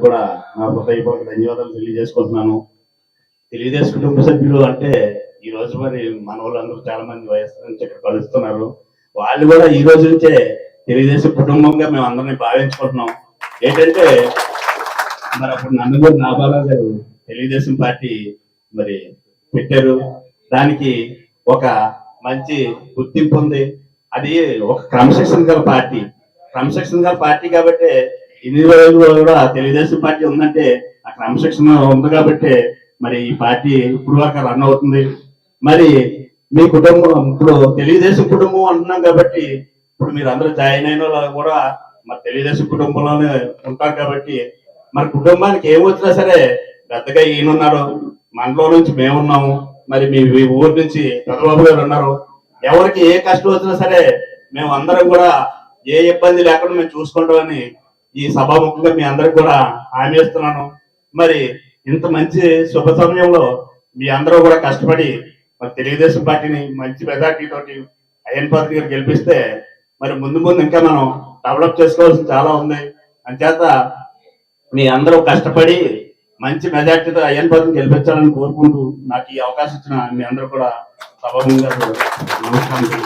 కూడా నా హృదయపూర్వక ధన్యవాదాలు తెలియజేసుకుంటున్నాను. తెలుగుదేశం కుటుంబ సభ్యులు అంటే ఈ రోజు మరి మన వాళ్ళందరూ చాలా మంది వయస్సు నుంచి ఇక్కడ కలుస్తున్నారు. వాళ్ళు కూడా ఈ రోజు నుంచే తెలుగుదేశం కుటుంబంగా మేము అందరినీ భావించుకుంటున్నాం. ఏంటంటే మరి అప్పుడు కూడా నాబారావు గారు తెలుగుదేశం పార్టీ మరి పెట్టారు. దానికి ఒక మంచి గుర్తింపు ఉంది. అది ఒక క్రమశిక్షణ గల పార్టీ. క్రమశిక్షణ గల పార్టీ కాబట్టి ఇన్ని రోజులు కూడా తెలుగుదేశం పార్టీ ఉందంటే ఆ క్రమశిక్షణ ఉంది కాబట్టి మరి ఈ పార్టీ ఇప్పుడు వరకు రన్ అవుతుంది. మరి మీ కుటుంబం ఇప్పుడు తెలుగుదేశం కుటుంబం అంటున్నాం కాబట్టి ఇప్పుడు మీరు అందరూ జాయిన్ అయిన కూడా మరి తెలుగుదేశం కుటుంబంలోనే ఉంటారు కాబట్టి మరి కుటుంబానికి ఏమొచ్చినా సరే పెద్దగా ఈయనున్నారు మనలో నుంచి మేమున్నాము మరి మీ మీ ఊరు నుంచి చంద్రబాబు గారు ఉన్నారు. ఎవరికి ఏ కష్టం వచ్చినా సరే మేము అందరం కూడా ఏ ఇబ్బంది లేకుండా మేము చూసుకుంటామని ఈ సభాముఖంగా మీ అందరికి కూడా హామీ ఇస్తున్నాను. మరి ఇంత మంచి శుభ సమయంలో మీ అందరూ కూడా కష్టపడి మరి తెలుగుదేశం పార్టీని మంచి మెజార్టీ తోటి అయ్యన్ పార్టీ గారు గెలిపిస్తే మరి ముందు ముందు ఇంకా మనం డెవలప్ చేసుకోవాల్సిన చాలా ఉంది. అంచేత మీ అందరూ కష్టపడి మంచి మెజార్టీతో అయ్యన్ పార్టీని గెలిపించాలని కోరుకుంటూ నాకు ఈ అవకాశం ఇచ్చిన మీ అందరూ కూడా సభాముఖంగా నమస్కారం.